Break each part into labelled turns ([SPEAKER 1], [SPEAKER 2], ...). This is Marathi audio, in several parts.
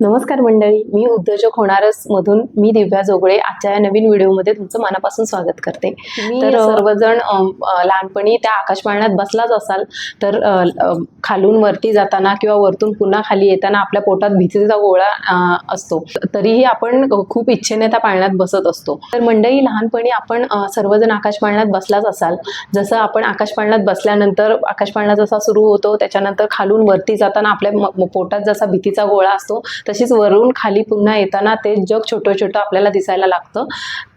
[SPEAKER 1] नमस्कार मंडळी मी उद्योजक होणारच मधून मी दिव्या जोगळे आजच्या या नवीन व्हिडिओमध्ये तुमचं मनापासून स्वागत करते. तर सर्वजण लहानपणी त्या आकाशपाळण्यात बसलाच असाल तर खालून वरती जाताना किंवा वरतून पुन्हा खाली येताना आपल्या पोटात भीतीचा गोळा असतो. तरीही आपण खूप इच्छेने त्या पाळण्यात बसत असतो. तर मंडळी लहानपणी आपण सर्वजण आकाशपाळण्यात बसलाच असाल. जसं आपण आकाशपाळण्यात बसल्यानंतर आकाशपाळणा जसा सुरू होतो त्याच्यानंतर खालून वरती जाताना आपल्या पोटात जसा भीतीचा गोळा असतो तशीच वरून खाली पुन्हा येताना ते जग छोटं छोटं आपल्याला दिसायला लागतं.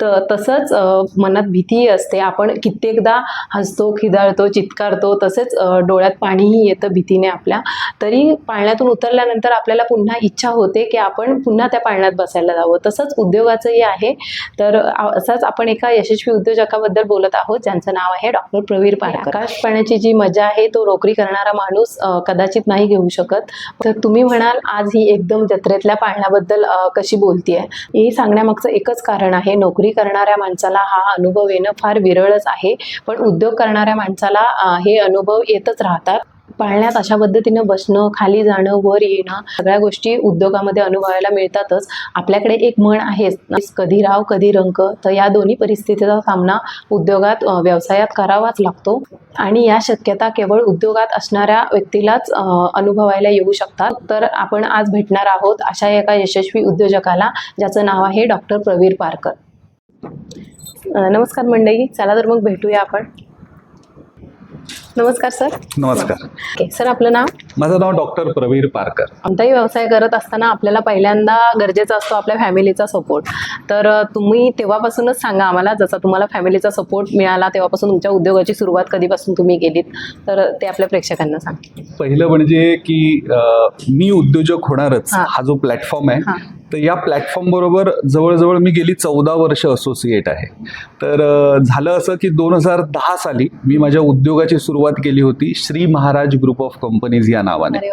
[SPEAKER 1] तर तसंच मनात भीतीही असते. आपण कित्येकदा हसतो खिदळतो चित्कारतो तसेच डोळ्यात पाणीही येतं भीतीने आपल्या. तरी पाळण्यातून उतरल्यानंतर आपल्याला पुन्हा इच्छा होते की आपण पुन्हा त्या पाळण्यात बसायला जावं. तसंच उद्योगाचंही आहे. तर असाच आपण एका यशस्वी उद्योजकाबद्दल बोलत आहोत. ज्यांचं नाव आहे डॉक्टर प्रवीर पारकर आकाश पाळण्याची जी मजा आहे तो नोकरी करणारा माणूस कदाचित नाही घेऊ शकत. तर तुम्ही म्हणाल आज ही एकदम जत्रेतल्या पाळण्याबद्दल कशी बोलतीये? हे सांगण्यामागचं एकच कारण आहे नोकरी करणाऱ्या माणसाला हा अनुभव येणं फार विरळच आहे. पण उद्योग करणाऱ्या माणसाला हे अनुभव येतच राहतात. पाळण्यात अशा पद्धतीनं बसणं खाली जाणं वर येणं सगळ्या गोष्टी उद्योगामध्ये अनुभवायला मिळतातच. आपल्याकडे एक म्हण आहेच कधी राव कधी रंक. तर या दोन्ही परिस्थितीचा सामना उद्योगात व्यवसायात करावाच लागतो. आणि या शक्यता केवळ उद्योगात असणाऱ्या व्यक्तीलाच अनुभवायला येऊ शकतात. तर आपण आज भेटणार आहोत अशा एका यशस्वी उद्योजकाला ज्याचं नाव आहे डॉक्टर प्रवीर पारकर. नमस्कार मंडळी चला तर मग भेटूया आपण. नमस्कार सर.
[SPEAKER 2] नमस्कार.
[SPEAKER 1] ओके सर आपलं नाव?
[SPEAKER 2] माझं नाव डॉक्टर प्रवीर पारकर.
[SPEAKER 1] कोणताही व्यवसाय करत असताना आपल्याला पहिल्यांदा गरजेचा असतो आपल्या फॅमिलीचा सपोर्ट. तर तुम्ही तेव्हापासूनच सांगा आम्हाला जसा तुम्हाला फॅमिलीचा सपोर्ट मिळाला तेव्हापासून तुमच्या उद्योगाची सुरुवात कधीपासून तुम्ही केलीत? तर ते आपल्या प्रेक्षकांना सांगा.
[SPEAKER 2] पहिलं म्हणजे की मी उद्योजक होणारच
[SPEAKER 1] हा.
[SPEAKER 2] हा जो प्लॅटफॉर्म. आहे तर या प्लॅटफॉर्म बरोबर जवळजवळ मी गेली चौदा वर्ष असोसिएट आहे तर झालं असं की दोन हजार दहा साली मी माझ्या उद्योगाची सुरुवात केली होती Shri Maharaj group of companies या नावाने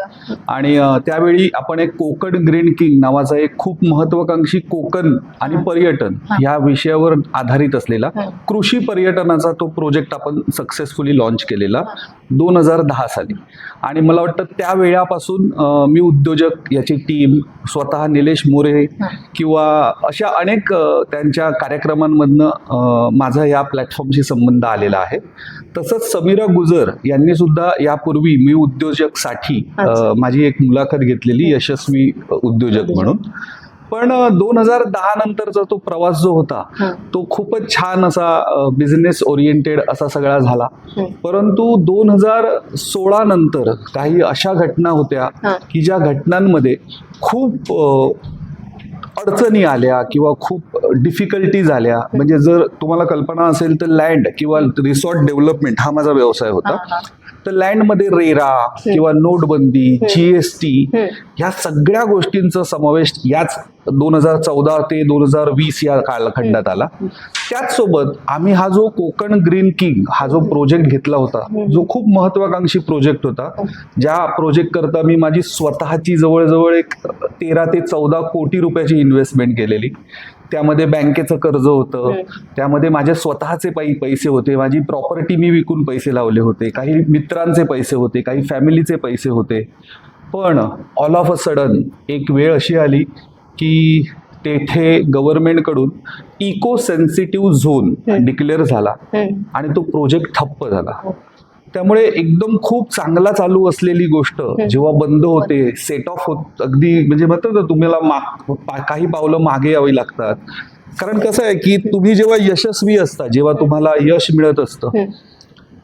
[SPEAKER 2] आणि त्यावेळी आपण एक कोकण ग्रीन किंग नावाचा एक खूप महत्वाकांक्षी कोकण आणि. पर्यटन
[SPEAKER 1] हा.
[SPEAKER 2] या विषयावर आधारित असलेला. कृषी पर्यटनाचा तो प्रोजेक्ट आपण सक्सेसफुली लॉन्च केलेला दोन हजार दहा साली आणि मला वाटतं त्या वेळापासून मी उद्योजक याची टीम स्वतः निलेश मोरे
[SPEAKER 1] हा.
[SPEAKER 2] किंवा अशा अनेक त्यांच्या कार्यक्रमांमधनं माझा या प्लॅटफॉर्मशी संबंध आलेला आहे तसंच समीरा गुजर यांनी सुद्धा यापूर्वी मी उद्योजकसाठी. माझी एक मुलाखत घेतलेली यशस्वी उद्योजक म्हणून पण दोन हजार दहा नंतरचा तो प्रवास जो होता तो खूपच छान असा बिझनेस ओरिएंटेड असा सगळा झाला. परंतु दोन हजार सोळा नंतर काही अशा घटना होत्या. की ज्या घटनांमध्ये खूप अडचणी आल्या किंवा खूप डिफिकल्टी झाल्या. म्हणजे जर तुम्हाला कल्पना असेल तर लँड किंवा रिसॉर्ट डेव्हलपमेंट हा माझा व्यवसाय होता. तर लँडमध्ये रेरा किंवा नोटबंदी जीएसटी. ह्या सगळ्या गोष्टींचा समावेश याच दोन हजार चौदा ते दोन हजार वीस या कालखंडात आला. त्याच सोबत आम्ही हा जो कोकण ग्रीन किंग हा जो प्रोजेक्ट घेतला होता जो खूप महत्वाकांक्षी प्रोजेक्ट होता ज्या प्रोजेक्ट करता मी माझी स्वतःची जवळजवळ एक तेरा ते चौदा कोटी रुपयाची इन्व्हेस्टमेंट केलेली. त्यामध्ये बँकेचं कर्ज होतं.
[SPEAKER 1] हं.
[SPEAKER 2] त्यामध्ये माझे स्वतःचे पै पैसे होते. माझी प्रॉपर्टी मी विकून पैसे लावले होते. काही मित्रांचे पैसे होते. काही फॅमिलीचे पैसे होते. पण ऑल ऑफ अ सडन एक वेळ अशी आली की तेथे गव्हर्नमेंटकडून इको सेन्सिटिव्ह झोन
[SPEAKER 1] हं.
[SPEAKER 2] डिक्लेअर झाला
[SPEAKER 1] हं.
[SPEAKER 2] आणि तो प्रोजेक्ट ठप्प झाला. त्यामुळे एकदम खूप चांगला चालू असलेली गोष्ट जेव्हा बंद होते सेट ऑफ होत अगदी म्हणजे म्हणतात तुम्हाला माग काही पावलं मागे यावी लागतात. कारण कसं आहे की तुम्ही जेव्हा यशस्वी असता जेव्हा तुम्हाला यश मिळत असतं.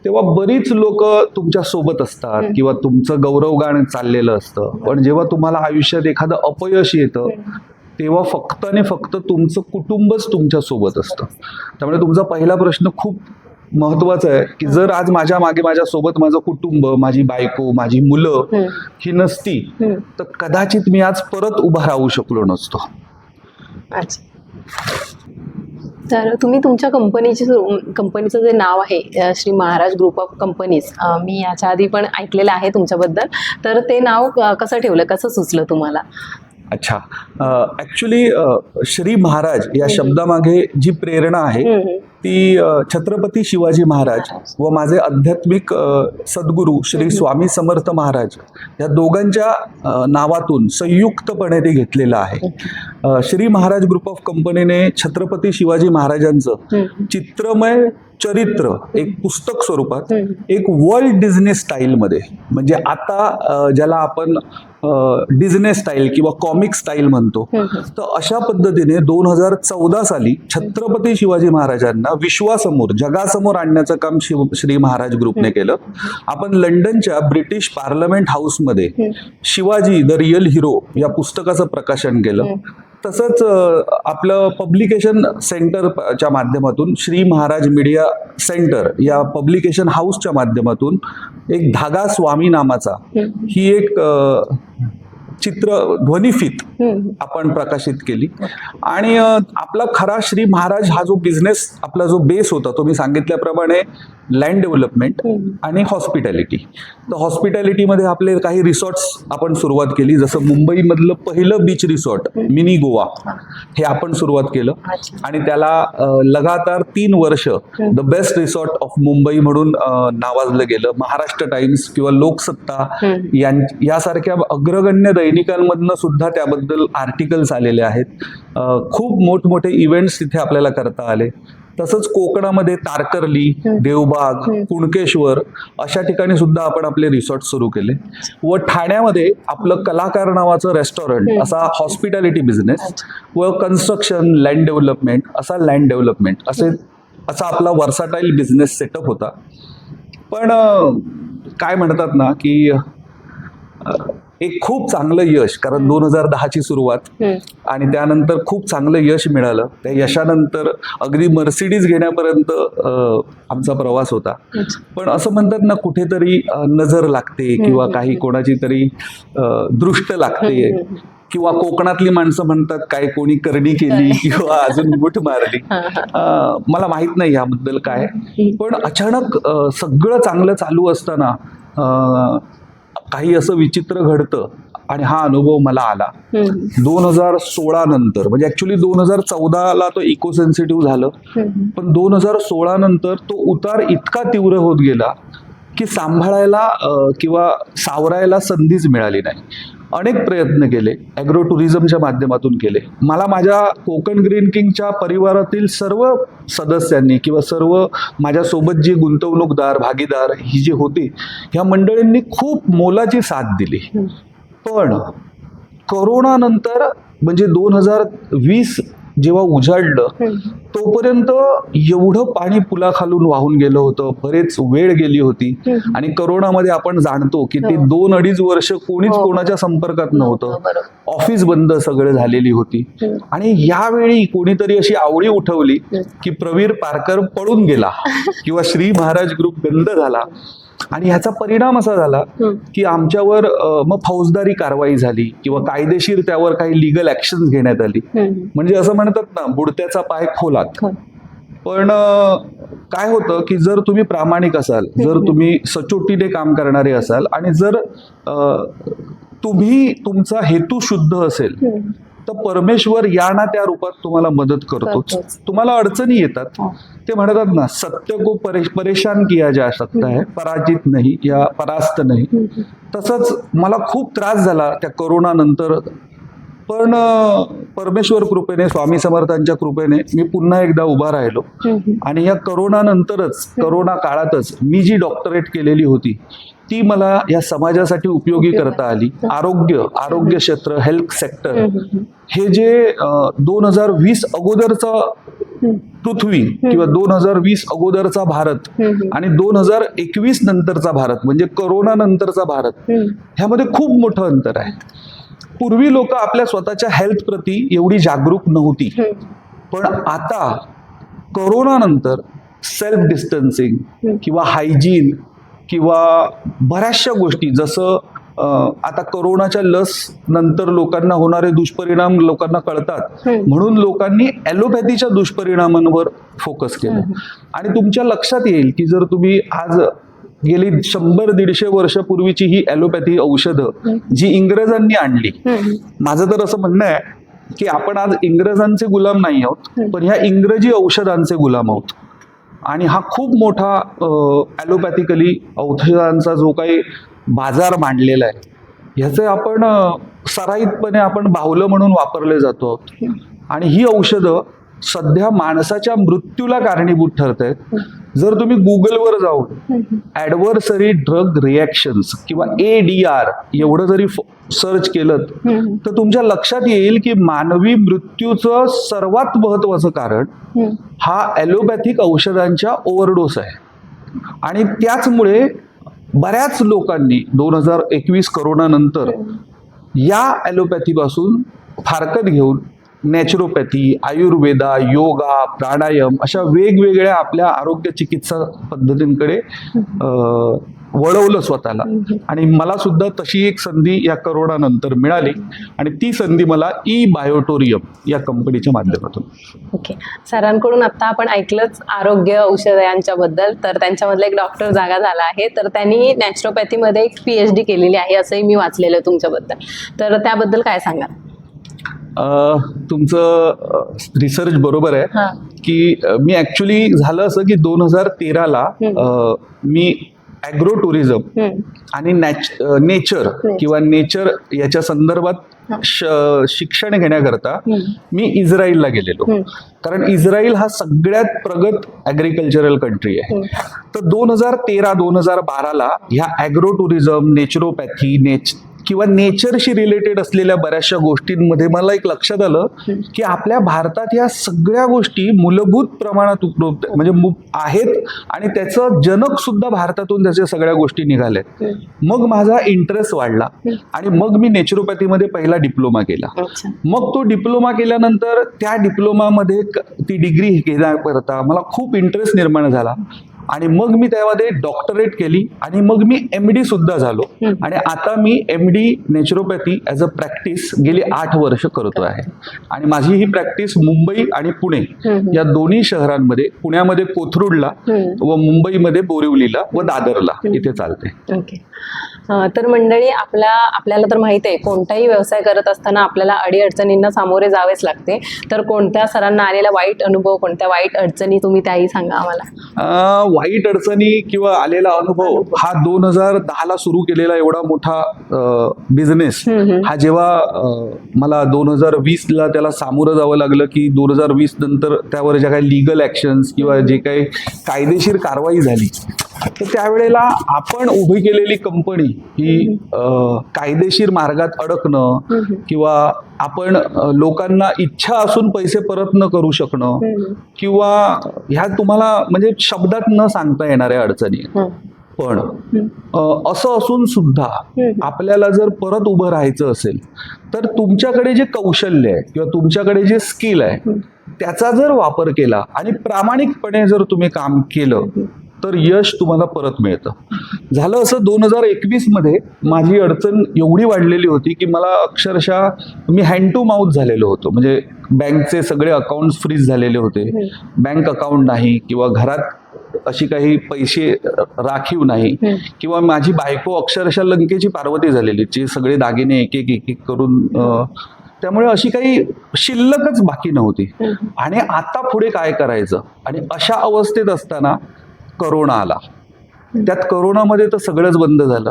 [SPEAKER 2] तेव्हा बरीच लोक तुमच्यासोबत असतात. किंवा तुमचं गौरवगान चाललेलं असतं. पण जेव्हा तुम्हाला आयुष्यात एखादं अपयश येतं तेव्हा फक्त आणि फक्त तुमचं कुटुंबच तुमच्यासोबत असतं. त्यामुळे तुमचा पहिला प्रश्न खूप महत्त्वाचा आहे की जर आज माझ्या मागे माझ्या सोबत माझं कुटुंब माझी बायको माझी मुलं
[SPEAKER 1] हं.
[SPEAKER 2] नसती. तर कदाचित मी आज परत उभा राहू शकलो नसतो.
[SPEAKER 1] अच्छा. तर तुम्ही तुमच्या कंपनीची कंपनीचं जे नाव आहे Shri Maharaj group of companies मी याच्या आधी पण ऐकलेलं आहे तुमच्याबद्दल. तर ते नाव कसं ठेवलं? कसं सुचलं तुम्हाला?
[SPEAKER 2] अच्छा ऍक्च्युली श्री महाराज या शब्दामागे जी प्रेरणा आहे. ती छत्रपती शिवाजी महाराज व माझे आध्यात्मिक सद्गुरू श्री स्वामी समर्थ महाराज या दोघांच्या नावातून संयुक्तपणे ते घेतलेलं आहे श्री महाराज ग्रुप ऑफ कंपनीने छत्रपती शिवाजी महाराजांचं. चित्रमय चरित्र एक पुस्तक स्वरूपात. एक वर्ल्ड डिझनी स्टाईलमध्ये म्हणजे आता ज्याला आपण डिझने स्टाईल किंवा कॉमिक स्टाईल म्हणतो. तर अशा पद्धतीने दोन हजार चौदा साली छत्रपती शिवाजी महाराजांना विश्वासमोर जगासमोर आणण्याचं काम शिव श्री महाराज ग्रुपने केलं. आपण लंडनच्या ब्रिटिश पार्लमेंट हाऊसमध्ये शिवाजी द रिअल हिरो या पुस्तकाचं प्रकाशन केलं. तसंच आपलं पब्लिकेशन सेंटरच्या माध्यमातून श्री महाराज मीडिया सेंटर या पब्लिकेशन हाऊसच्या माध्यमातून एक धागा स्वामी नामाचा ही एक चित्र ध्वनिफीत. आपण प्रकाशित केली. आणि आपला खरा श्री महाराज हा जो बिझनेस आपला जो बेस होता तो मी सांगितल्याप्रमाणे लँड डेव्हलपमेंट. आणि हॉस्पिटॅलिटी तर हॉस्पिटॅलिटीमध्ये आपले काही रिसॉर्ट्स आपण सुरुवात केली. जसं मुंबईमधलं पहिलं बीच रिसॉर्ट मिनी गोवा हे आपण सुरुवात केलं. आणि त्याला लगातार तीन वर्ष the best resort of Mumbai म्हणून नावाजलं गेलं. महाराष्ट्र टाइम्स किंवा लोकसत्ता यासारख्या अग्रगण्य दैनिकांमधनं सुद्धा त्याबद्दल आर्टिकल्स आलेले आहेत. खूप मोठमोठे इव्हेंट्स तिथे आपल्याला करता आले. तसंच कोकणामध्ये तारकर्ली देवबाग कुणकेश्वर अशा ठिकाणी सुद्धा आपण आपले रिसॉर्ट सुरू केले. व ठाण्यामध्ये आपलं कलाकार नावाचं रेस्टॉरंट असा हॉस्पिटॅलिटी बिझनेस व कन्स्ट्रक्शन लँड डेव्हलपमेंट असा लँड डेव्हलपमेंट असे असा आपला वर्साटाईल बिझनेस सेटअप होता. पण काय म्हणतात ना की एक खूप चांगलं यश कारण दोन हजार दहाची सुरुवात. आणि त्यानंतर खूप चांगलं यश मिळालं. त्या यशानंतर अगदी मर्सिडीज घेण्यापर्यंत आमचा प्रवास होता. पण असं म्हणतात ना कुठेतरी नजर लागते किंवा काही कोणाची तरी दृष्ट लागते. किंवा कोकणातली माणसं म्हणतात काय कोणी करणी केली किंवा अजून गुठ मारली. मला माहीत नाही याबद्दल काय. पण अचानक सगळं चांगलं चालू असताना काही असं विचित्र घडतं आणि हा अनुभव मला आला. दोन हजार सोळा नंतर म्हणजे ऍक्च्युली दोन हजार चौदाला तो इको सेन्सिटिव्ह झालं. पण दोन हजार सोळा नंतर तो उतार इतका तीव्र होत गेला की सांभाळायला किंवा सावरायला संधीच मिळाली नाही अनेक प्रयत्न केले ॲग्रो टुरिझमच्या माध्यमातून केले. मला माझ्या कोकण ग्रीन किंगच्या परिवारातील सर्व सदस्यांनी किंवा सर्व माझ्यासोबत जी गुंतवणूकदार भागीदार ही जी होती ह्या मंडळींनी खूप मोलाची साथ दिली. पण करोनानंतर म्हणजे दोन हजार वीस जेव्हा उजाडलं. तोपर्यंत एवढं पाणी पुलाखालून वाहून गेलं होतं बरेच वेळ गेली होती. आणि करोनामध्ये आपण जाणतो की ते
[SPEAKER 1] हो.
[SPEAKER 2] दोन अडीच वर्ष कोणीच
[SPEAKER 1] हो.
[SPEAKER 2] कोणाच्या संपर्कात नव्हतं
[SPEAKER 1] बरोबर
[SPEAKER 2] ऑफिस बंद सगळं झालेली होती. आणि यावेळी कोणीतरी अशी आवडी उठवली. की प्रवीर पारकर पळून गेला किंवा श्री महाराज ग्रुप बंद झाला आणि ह्याचा परिणाम असा झाला. की आमच्यावर मग फौजदारी कारवाई झाली किंवा कायदेशीर त्यावर काही लिगल ऍक्शन घेण्यात आली. म्हणजे असं म्हणतात ना बुडत्याचा पाय खोलात
[SPEAKER 1] हो.
[SPEAKER 2] पण काय होतं की जर तुम्ही प्रामाणिक असाल जर तुम्ही सचोटीने काम करणारे असाल आणि जर तुम्ही तुमचा हेतू शुद्ध असेल. तर परमेश्वर या ना त्या रूपात तुम्हाला मदत करतोच. तुम्हाला अडचणी येतात. ते म्हणतात ना सत्य को परे, परेशान किया जा सकता है पराजित नाही या परास्त नाही. तसंच मला खूप त्रास झाला त्या करोना नंतर पण परमेश्वर कृपेने स्वामी समर्थांच्या कृपेने मी पुन्हा एकदा उभा राहिलो. आणि या करोना नंतरच करोना काळातच मी जी डॉक्टरेट केलेली होती ती मला या समाजासाठी उपयोगी करता आली आरोग्य आरोग्य क्षेत्र हेल्थ सेक्टर. हे जे दोन हजार वीस अगोदरचा. पृथ्वी किंवा दोन हजार वीस अगोदरचा भारत. आणि दोन हजार एकवीस नंतरचा भारत म्हणजे करोना नंतरचा भारत. ह्यामध्ये खूप मोठं अंतर आहे पूर्वी लोक आपल्या स्वतःच्या हेल्थ प्रती एवढी जागरूक नव्हती. पण आता करोना नंतर सेल्फ डिस्टन्सिंग किंवा हायजीन किंवा बऱ्याचशा गोष्टी जसं आता करोनाच्या लस नंतर लोकांना होणारे दुष्परिणाम लोकांना कळतात. म्हणून लोकांनी ॲलोपॅथीच्या दुष्परिणामांवर फोकस केलं. आणि तुमच्या लक्षात येईल की जर तुम्ही आज गेली शंभर दीडशे वर्षापूर्वीची ही ॲलोपॅथी औषधं जी इंग्रजांनी आणली. माझं तर असं म्हणणं आहे की आपण आज इंग्रजांचे गुलाम नाही आहोत पण ह्या इंग्रजी औषधांचे गुलाम आहोत. आणि हा खूप मोठा ॲलोपॅथिकली औषधांचा जो काही बाजार मांडलेला आहे ह्याचे आपण सराईतपणे आपण बाहुलं म्हणून वापरले जातो. आणि ही औषधं सध्या माणसाच्या मृत्यूला कारणीभूत ठरत आहेत जर तुम्ही गुगलवर जाऊन ऍडव्हर्सरी ड्रग रिॲक्शन्स किंवा ए डी आर एवढं जरी सर्च केलं तर तुमच्या लक्षात येईल की मानवी मृत्यूचं सर्वात महत्वाचं कारण हा ॲलोपॅथिक औषधांच्या ओव्हरडोस आहे. आणि त्याचमुळे बऱ्याच लोकांनी दोन हजार एकवीस करोनानंतर या ॲलोपॅथीपासून फारकत घेऊन नॅचरोपॅथी आयुर्वेदा योगा प्राणायाम अशा वेगवेगळ्या आपल्या आरोग्य चिकित्सा पद्धतींकडे वळवलं स्वतःला. आणि मला सुद्धा तशी एक संधी या करोडानंतर मिळाली. आणि ती संधी मला ई बायोटोरियम या कंपनीच्या माध्यमातून.
[SPEAKER 1] ओके. सरांकडून आता आपण ऐकलंच आरोग्य औषध यांच्याबद्दल तर त्यांच्यामधला एक डॉक्टर जागा झाला आहे. तर त्यांनी नॅचरोपॅथीमध्ये एक पी एच डी केलेली आहे असंही मी वाचलेलं आहे तुमच्याबद्दल. तर त्याबद्दल काय सांगाल?
[SPEAKER 2] तुमचं रिसर्च बरोबर आहे की मी ॲक्च्युली झालं असं की दोन हजार तेराला मी ॲग्रो टुरिझम. आणि नेचर किंवा नेचर याच्या संदर्भात शिक्षण घेण्याकरता मी इस्रायलला गेलेलो. कारण इस्रायल हा सगळ्यात प्रगत ॲग्रिकल्चरल कंट्री आहे. तर दोन हजार तेरा दोन हजार बाराला ह्या ॲग्रो टुरिझम नेचरोपॅथी नेच किंवा नेचरशी रिलेटेड असलेल्या बऱ्याचशा गोष्टींमध्ये मला एक लक्षात आलं की आपल्या भारतात या सगळ्या गोष्टी मूलभूत प्रमाणात उपलब्ध म्हणजे आहेत आणि त्याचं जनक सुद्धा भारतातून त्याच्या सगळ्या गोष्टी निघाल्यात मग माझा इंटरेस्ट वाढला आणि मग मी नेचरोपॅथीमध्ये पहिला डिप्लोमा केला. मग तो डिप्लोमा केल्यानंतर त्या डिप्लोमामध्ये ती डिग्री घेण्याकरता मला खूप इंटरेस्ट निर्माण झाला. आणि मग मी त्यामध्ये डॉक्टरेट केली आणि मग मी एम डी सुद्धा झालो. आणि आता मी M D naturopathy as a practice गेली आठ वर्ष करतो आहे. आणि माझी ही प्रॅक्टिस मुंबई आणि पुणे या दोन्ही शहरांमध्ये पुण्यामध्ये कोथरूडला व मुंबईमध्ये बोरिवलीला व दादरला इथे चालते.
[SPEAKER 1] तर मंडळी आपल्या आपल्याला तर माहीत आहे कोणताही व्यवसाय करत असताना आपल्याला अडीअडचणींना सामोरे जावेच लागते. तर कोणत्या सरांना आलेला वाईट अनुभव कोणत्या वाईट अडचणी तुम्ही त्याही सांगा आम्हाला.
[SPEAKER 2] वाईट अडचणी किंवा आलेला अनुभव हा दोन हजार दहाला सुरू केलेला एवढा मोठा बिझनेस हा जेव्हा मला दोन हजार वीसला त्याला सामोरं जावं लागलं की दोन हजार वीस नंतर त्यावर ज्या काही लिगल ॲक्शन्स किंवा जे काही कायदेशीर कारवाई झाली तर त्यावेळेला आपण उभी केलेली कंपनी ही कायदेशीर मार्गात अडकणं किंवा आपण लोकांना इच्छा असून पैसे परत न करू शकणं किंवा ह्या तुम्हाला म्हणजे शब्दात न सांगता येणाऱ्या अडचणी. पण असं असून सुद्धा आपल्याला जर परत उभं राहायचं असेल तर तुमच्याकडे जे कौशल्य आहे किंवा तुमच्याकडे जे स्किल आहे त्याचा जर वापर केला आणि प्रामाणिकपणे जर तुम्ही काम केलं तर यश तुम्हाला परत मिळतं. झालं असं दोन हजार एकवीसमध्ये माझी अडचण एवढी वाढलेली होती की मला अक्षरशः मी हँड टू माउथ झालेलो होतो. म्हणजे बँकचे सगळे अकाउंट फ्रीज झालेले होते. बँक अकाउंट नाही किंवा घरात अशी काही पैसे राखीव नाही किंवा माझी बायको अक्षरशः लंकेची पार्वती झालेली जे सगळे दागिने एक एक एक एक करून त्यामुळे अशी काही शिल्लकच बाकी नव्हती. आणि आता पुढे काय करायचं? आणि अशा अवस्थेत असताना करोना आला. त्यात करोनामध्ये तर सगळंच बंद झालं.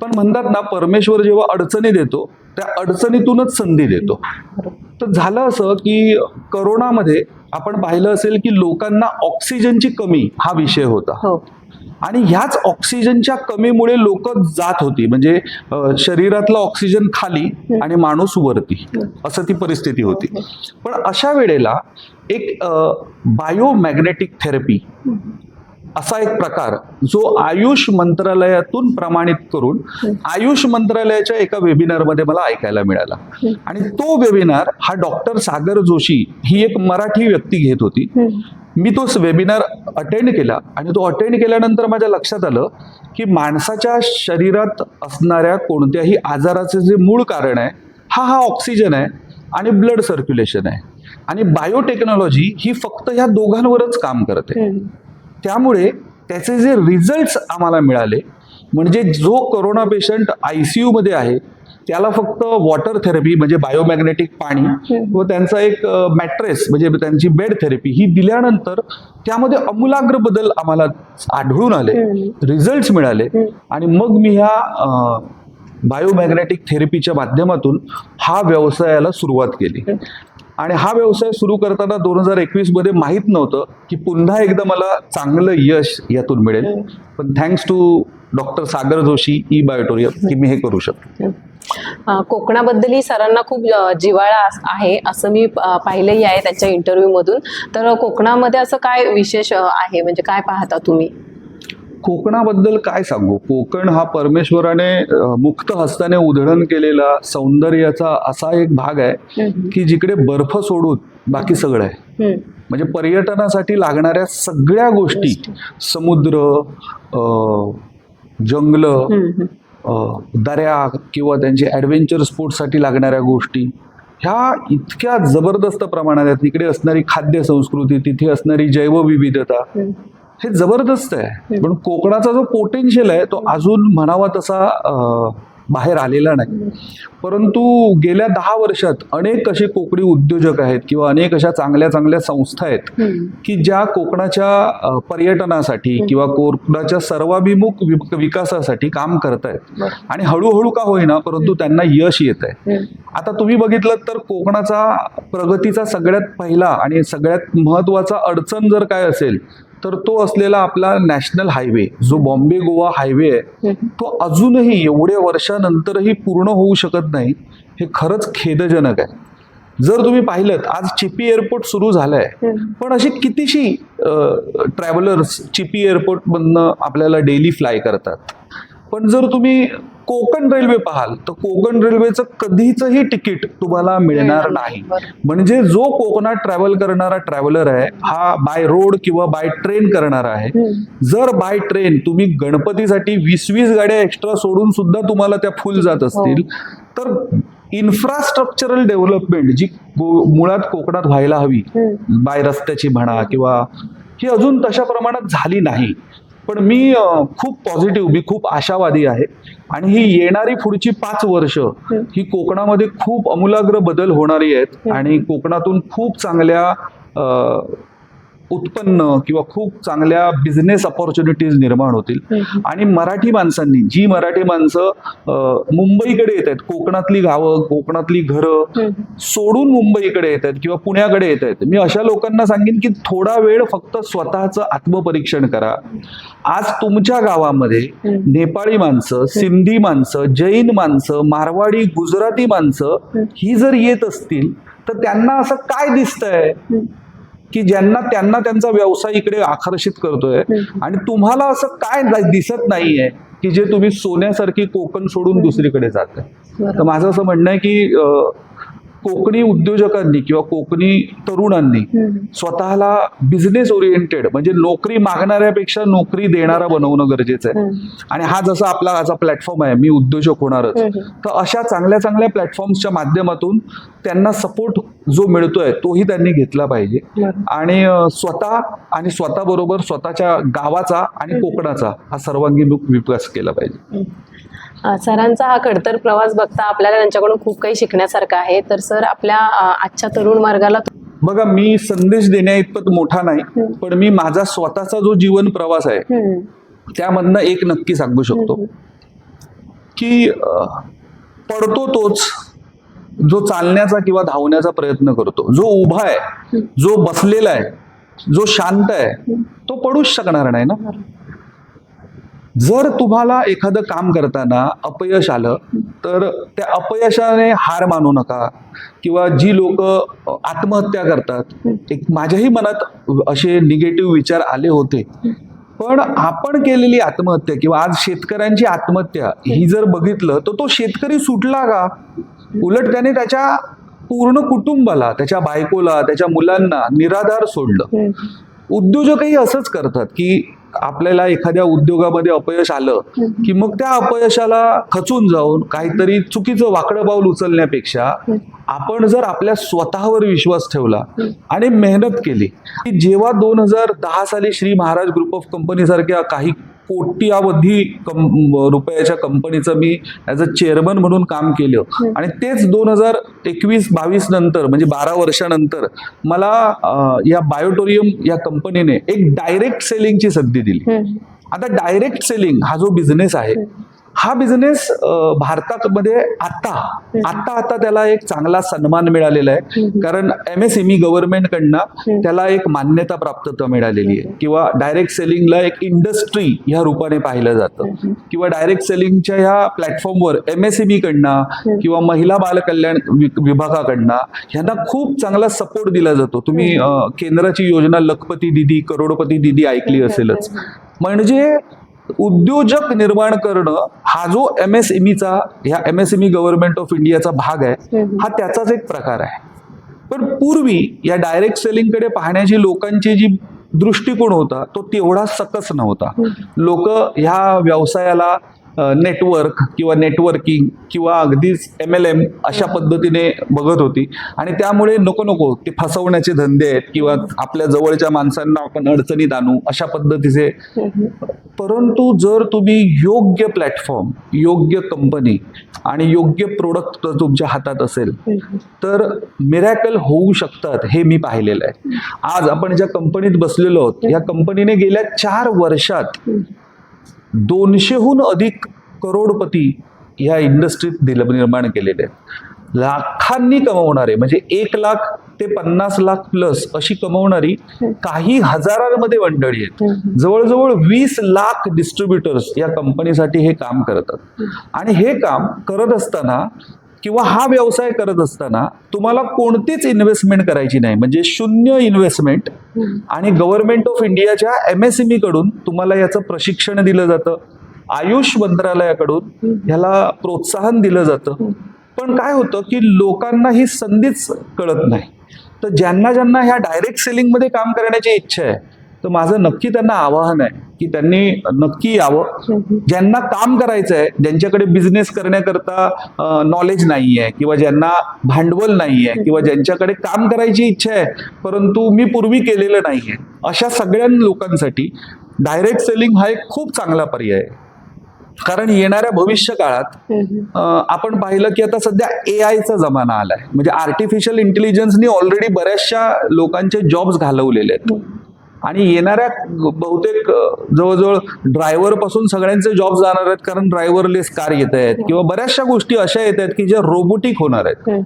[SPEAKER 2] पण म्हणतात ना परमेश्वर जेव्हा अडचणी देतो त्या अडचणीतूनच संधी देतो. तर झालं असं की करोनामध्ये आपण पाहिलं असेल की लोकांना ऑक्सिजनची कमी हा विषय होता.
[SPEAKER 1] हो.
[SPEAKER 2] आणि ह्याच ऑक्सिजनच्या कमीमुळे लोक जात होती. म्हणजे शरीरातला ऑक्सिजन खाली आणि माणूस वरती. असं ती परिस्थिती होती. पण अशा वेळेला एक बायोमॅग्नेटिक थेरपी असा एक प्रकार जो आयुष मंत्रालयातून प्रमाणित करून आयुष मंत्रालयाच्या एका वेबिनारमध्ये मला ऐकायला मिळाला. आणि तो वेबिनार हा डॉक्टर सागर जोशी ही एक मराठी व्यक्ती घेत होती. मी तो वेबिनार अटेंड केला आणि तो अटेंड केल्यानंतर माझ्या लक्षात आलं की माणसाच्या शरीरात असणाऱ्या कोणत्याही आजाराचे जे मूळ कारण आहे हा हा ऑक्सिजन आहे आणि ब्लड सर्क्युलेशन आहे. आणि बायोटेक्नॉलॉजी ही फक्त ह्या दोघांवरच काम करते. त्यामुळे त्याचे जे रिझल्ट्स आम्हाला मिळाले म्हणजे जो कोरोना पेशंट आय सी यूमध्ये आहे त्याला फक्त वॉटर थेरपी म्हणजे बायोमॅग्नेटिक पाणी व त्यांचा एक मॅट्रेस म्हणजे त्यांची बेड थेरपी ही दिल्यानंतर त्यामध्ये अमूलाग्र बदल आम्हाला आढळून आले रिझल्ट्स मिळाले आणि मग मी ह्या बायोमॅग्नेटिक थेरपीच्या माध्यमातून हा व्यवसायाला सुरुवात केली. आणि हा व्यवसाय सुरू करताना दोन हजार एकवीसमध्ये माहीत नव्हतं की पुन्हा एकदा मला चांगलं यश यातून मिळेल. पण thanks to doctor Sagar Joshi E बायोटोरियम की मी हे करू शकतो.
[SPEAKER 1] कोकणाबद्दलही सरांना खूप अस- आहे असं मी पाहिलंही आहे त्यांच्या इंटरव्ह्यू मधून. तर कोकणामध्ये असं काय विशेष आहे? म्हणजे काय पाहता तुम्ही?
[SPEAKER 2] कोकणाबद्दल काय सांगू? कोकण हा परमेश्वराने मुक्त हस्ताने उधळण केलेला सौंदर्याचा असा एक भाग आहे की जिकडे बर्फ सोडून बाकी सगळं आहे. म्हणजे पर्यटनासाठी लागणाऱ्या सगळ्या गोष्टी समुद्र जंगलं दऱ्या किंवा त्यांचे ॲडव्हेंचर स्पोर्ट्ससाठी लागणाऱ्या गोष्टी ह्या इतक्या जबरदस्त प्रमाणात आहेत. तिकडे असणारी खाद्य संस्कृती तिथे असणारी जैवविविधता. हे जबरदस्त आहे पण कोकणाचा जो पोटेन्शियल आहे तो अजून म्हणावा तसा बाहेर आलेला नाही परंतु गेल्या दहा वर्षात अनेक असे कोकणी उद्योजक आहेत किंवा अनेक अशा चांगल्या चांगल्या संस्था आहेत. की ज्या कोकणाच्या पर्यटनासाठी किंवा कोकणाच्या सर्वाभिमुख विकासासाठी काम करत आहेत. आणि हळूहळू का होईना परंतु त्यांना यश येत आहे. आता तुम्ही बघितलं तर कोकणाचा प्रगतीचा सगळ्यात पहिला आणि सगळ्यात महत्त्वाचा अडचण जर काय असेल तर तो असलेला आपला नॅशनल हायवे जो बॉम्बे गोवा हायवे आहे. तो अजूनही एवढ्या वर्षानंतरही पूर्ण होऊ शकत नाही हे खरंच खेदजनक आहे जर तुम्ही पाहिलं आज चिपी एअरपोर्ट सुरू झालंय. पण अशी कितीशी ट्रॅव्हलर्स चिपी एअरपोर्टमधनं आपल्याला डेली फ्लाय करतात पण जर तुम्ही कोकण रेल्वे पाहाल तर कोकण रेल्वेचं कधीचही तिकीट तुम्हाला मिळणार नाही. म्हणजे जो कोकणात ट्रॅव्हल करणारा ट्रॅव्हलर आहे हा बाय रोड किंवा बाय ट्रेन करणारा आहे. जर बाय ट्रेन तुम्ही गणपतीसाठी वीस वीस गाड्या एक्स्ट्रा सोडून सुद्धा तुम्हाला त्या फुल जात असतील तर इन्फ्रास्ट्रक्चरल डेव्हलपमेंट जी मुळात कोकणात व्हायला हवी. बाय रस्त्याची म्हणा किंवा ही अजून तशा प्रमाणात झाली नाही पण मी खूप पॉझिटिव्ह मी खूप आशावादी आहे. आणि ही येणारी पुढची पाच वर्ष ही कोकणामध्ये खूप अमूलाग्र बदल होणारी आहेत. आणि कोकणातून खूप चांगल्या उत्पन्न किंवा खूप चांगल्या बिझनेस ऑपॉर्च्युनिटीज निर्माण होतील. आणि मराठी माणसांनी जी मराठी माणसं मुंबईकडे येत आहेत कोकणातली गावं कोकणातली घरं. सोडून मुंबईकडे येत आहेत किंवा पुण्याकडे येत आहेत मी अशा लोकांना सांगेन की थोडा वेळ फक्त स्वतःचं आत्मपरीक्षण करा आज तुमच्या गावामध्ये. नेपाळी माणसं सिंधी माणसं जैन माणसं मारवाडी गुजराती माणसं ही जर येत असतील तर त्यांना असं काय दिसतंय. की ज्यांना त्यांना त्यांचा व्यवसाय इकडे आकर्षित करतोय. आणि तुम्हाला असं काय दिसत नाहीये की जे तुम्ही सोन्यासारखी कोकण सोडून दुसरीकडे जात तर माझं असं म्हणणं आहे की कोकणी उद्योजकांनी किंवा कोकणी तरुणांनी. स्वतःला बिझनेस ओरिएंटेड म्हणजे नोकरी मागणाऱ्यापेक्षा नोकरी देणारा बनवणं गरजेचं आहे. आणि हा जसा आपला माझा प्लॅटफॉर्म आहे मी उद्योजक होणारच. तर अशा चांगल्या चांगल्या प्लॅटफॉर्म्सच्या माध्यमातून त्यांना सपोर्ट जो मिळतोय तोही त्यांनी घेतला पाहिजे. आणि स्वतः आणि स्वतःबरोबर स्वतःच्या गावाचा आणि कोकणाचा हा सर्वांगीण विकास केला पाहिजे
[SPEAKER 1] सरांचा हा खडतर प्रवास बघता आपल्याला त्यांच्याकडून खूप काही शिकण्यासारखं आहे. तर सर आपल्या आजच्या तरुण मार्गाला
[SPEAKER 2] बघा मी संदेश देण्या इतपत मोठा नाही पण मी माझा स्वतःचा जो जीवन प्रवास आहे. त्यामधनं एक नक्की सांगू शकतो. की पडतो तोच जो चालण्याचा किंवा धावण्याचा प्रयत्न करतो. जो उभा आहे जो बसलेला आहे जो शांत आहे तो पडूच शकणार नाही ना? जर तुम्हाला एखादं काम करताना अपयश आलं तर त्या अपयशाने हार मानू नका. किंवा जी लोक आत्महत्या करतात एक माझ्याही मनात असे निगेटिव्ह विचार आले होते. पण आपण केलेली आत्महत्या किंवा आज शेतकऱ्यांची आत्महत्या ही जर बघितलं तर तो शेतकरी सुटला का? उलट त्याने त्याच्या पूर्ण कुटुंबाला त्याच्या बायकोला त्याच्या मुलांना निराधार सोडलं. उद्योजकही असंच करतात की आपल्याला एखाद्या उद्योगामध्ये अपयश आलं की मग त्या अपयशाला खचून जाऊन काहीतरी चुकीचं वाकडं पाऊल उचलण्यापेक्षा आपण जर आपल्या स्वतःवर विश्वास ठेवला आणि मेहनत केली. की जेव्हा दोन हजार दहा साली Shri Maharaj group of company सारख्या काही कोट्यावधी कं रुपयाच्या कंपनीचं मी ॲज अ चेअरमन म्हणून काम केलं. आणि तेच दोन हजार एकवीस बावीस नंतर म्हणजे बारा वर्षानंतर मला या बायोटोरियम या कंपनीने एक डायरेक्ट सेलिंगची संधी दिली. आता डायरेक्ट सेलिंग हा जो बिझनेस आहे हा बिझनेस भारतामध्ये आता आता आता त्याला एक चांगला सन्मान मिळालेला आहे. कारण M S M E government कडनं त्याला एक मान्यता प्राप्तता मिळालेली आहे. किंवा डायरेक्ट सेलिंगला एक इंडस्ट्री ह्या रूपाने पाहिलं जातं. किंवा डायरेक्ट सेलिंगच्या ह्या प्लॅटफॉर्मवर एम एस एम ई कडनं किंवा महिला बाल कल्याण वि- विभागाकडनं ह्यांना खूप चांगला सपोर्ट दिला जातो. तुम्ही केंद्राची योजना लखपती दिदी करोडपती दिदी ऐकली असेलच. म्हणजे उद्योजक निर्माण करणं हा जो एम एस एम ईचा ह्या M S M E government of इंडियाचा भाग आहे हा त्याचाच एक प्रकार आहे. पण पूर्वी या डायरेक्ट सेलिंगकडे पाहण्याची लोकांची जी दृष्टिकोन होता तो तेवढा सकस नव्हता. लोक ह्या व्यवसायाला नेटवर्क किंवा नेटवर्किंग किंवा अगदीच एम एल एम अशा पद्धतीने बघत होती. आणि त्यामुळे नको नको ते फसवण्याचे धंदे आहेत किंवा आपल्या जवळच्या माणसांना आपण अडचणीत आणू अशा पद्धतीचे. परंतु जर तुम्ही योग्य प्लॅटफॉर्म योग्य कंपनी आणि योग्य प्रोडक्ट तुमच्या हातात असेल तर मिरॅकल होऊ शकतात हे मी पाहिलेलं आहे. आज आपण ज्या कंपनीत बसलेलो आहोत या कंपनीने गेल्या चार वर्षात दोनशेहून अधिक करोडपती या इंडस्ट्रीत दिल निर्माण केलेले आहेत. लाखांनी कमवणारे म्हणजे एक लाख ते पन्नास लाख प्लस अशी कमवणारी काही हजारांमध्ये मंडळी आहेत. जवळजवळ वीस लाख डिस्ट्रीब्युटर्स या कंपनीसाठी हे काम करतात. आणि हे काम करत असताना किंवा हा व्यवसाय करत असताना तुम्हाला कोणतीच इन्व्हेस्टमेंट करायची नाही. म्हणजे शून्य इन्व्हेस्टमेंट आणि गव्हर्नमेंट ऑफ इंडियाच्या एम एस एम ई कडून तुम्हाला याचं प्रशिक्षण दिलं जातं. आयुष मंत्रालयाकडून ह्याला प्रोत्साहन दिलं जातं. पण काय होतं की लोकांना ही संधीच कळत नाही. तर ज्यांना ज्यांना ह्या डायरेक्ट सेलिंगमध्ये काम करण्याची इच्छा आहे तर माझं नक्की त्यांना आवाहन आहे की त्यांनी नक्की यावं. ज्यांना काम करायचं आहे ज्यांच्याकडे बिझनेस करण्याकरता नॉलेज नाही आहे किंवा ज्यांना भांडवल नाही आहे किंवा ज्यांच्याकडे काम करायची इच्छा आहे परंतु मी पूर्वी केलेलं नाही आहे अशा सगळ्या लोकांसाठी डायरेक्ट सेलिंग हा एक खूप चांगला पर्याय आहे. कारण येणाऱ्या भविष्य काळात आपण पाहिलं की आता सध्या ए आयचा जमाना आलाय. म्हणजे आर्टिफिशियल इंटेलिजन्सनी ऑलरेडी बऱ्याचशा लोकांचे जॉब्स घालवलेले आहेत. आणि येणाऱ्या बहुतेक जवळजवळ ड्रायव्हरपासून सगळ्यांचे जॉब जाणार आहेत. कारण ड्रायव्हरलेस कार येत आहेत. किंवा बऱ्याचशा गोष्टी अशा येत आहेत की ज्या रोबोटिक होणार आहेत.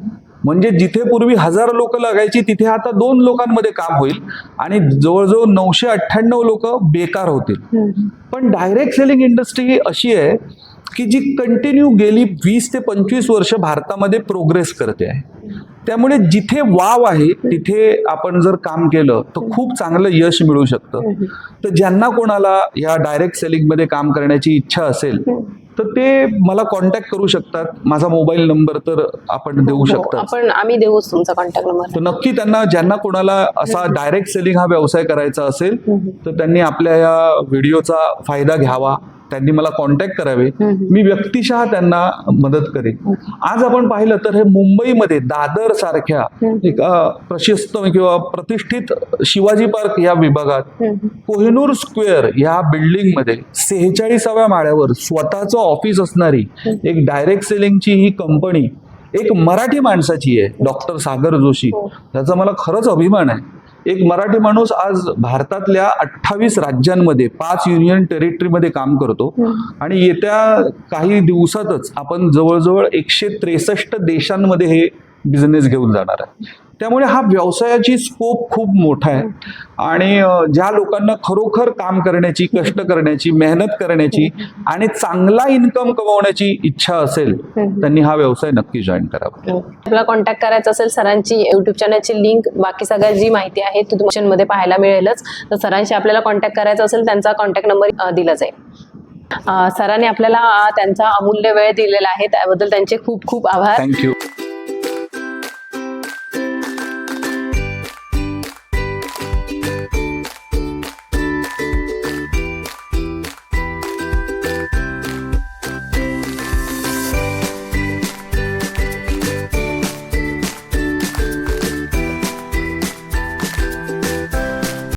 [SPEAKER 2] म्हणजे जिथे पूर्वी हजार लोक लागायची तिथे आता दोन लोकांमध्ये काम होईल. आणि जवळजवळ नऊशे अठ्ठ्याण्णव लोक बेकार होतील. पण डायरेक्ट सेलिंग इंडस्ट्री ही अशी आहे की जी कंटिन्यू गेली वीस ते पंचवीस वर्ष भारतामध्ये प्रोग्रेस करते आहे. त्यामुळे जिथे वाव आहे तिथे आपण जर काम केलं तर खूप चांगलं यश मिळू शकतं. तर ज्यांना कोणाला या डायरेक्ट सेलिंगमध्ये काम करण्याची इच्छा असेल तर ते मला कॉन्टॅक्ट करू शकतात. माझा मोबाईल नंबर तर आपण देऊ
[SPEAKER 1] हो,
[SPEAKER 2] शकता
[SPEAKER 1] आपण आम्ही देऊच तुमचा कॉन्टॅक्ट नंबर
[SPEAKER 2] तर नक्की त्यांना ज्यांना कोणाला असा डायरेक्ट सेलिंग हा व्यवसाय करायचा असेल तर त्यांनी आपल्या या व्हिडिओचा फायदा घ्यावा. त्यांनी मला कॉन्टॅक्ट करावे मी व्यक्तिशः त्यांना मदत करेन. आज आपण पाहिलं तर हे मुंबईमध्ये दादर सारख्या एक प्रशस्त किंवा प्रतिष्ठित शिवाजी पार्क या विभागात कोहिनूर स्क्वेअर या बिल्डिंगमध्ये सेहेचाळीसाव्या माळ्यावर स्वतःचं ऑफिस असणारी एक डायरेक्ट सेलिंगची ही कंपनी एक मराठी माणसाची आहे डॉक्टर सागर जोशी. त्याचा मला खरंच अभिमान आहे. एक मराठी माणूस आज भारतातल्या अठ्ठावीस राज्यांमध्ये पाच युनियन टेरिटरीमध्ये काम करतो. आणि येत्या काही दिवसातच आपण जवळजवळ एकशे त्रेसष्ट देशांमध्ये हे बिझनेस घेऊन जाणार आहे. त्यामुळे हा व्यवसायाची स्कोप खूप मोठा आहे. आणि ज्या लोकांना खरोखर काम करण्याची कष्ट करण्याची मेहनत करण्याची आणि चांगला इन्कम कमवण्याची इच्छा असेल त्यांनी हा व्यवसाय नक्की जॉईन करावा.
[SPEAKER 1] आपला कॉन्टॅक्ट करायचा असेल सरांची युट्यूब चॅनलची लिंक बाकी सगळ्या जी माहिती आहे ती तुम्हाला मध्ये पाहायला मिळेलच. तर सरांशी आपल्याला कॉन्टॅक्ट करायचा असेल त्यांचा कॉन्टॅक्ट नंबर दिला जाईल. सरांनी आपल्याला त्यांचा अमूल्य वेळ दिलेला आहे त्याबद्दल त्यांचे खूप खूप आभार.
[SPEAKER 2] थँक्यू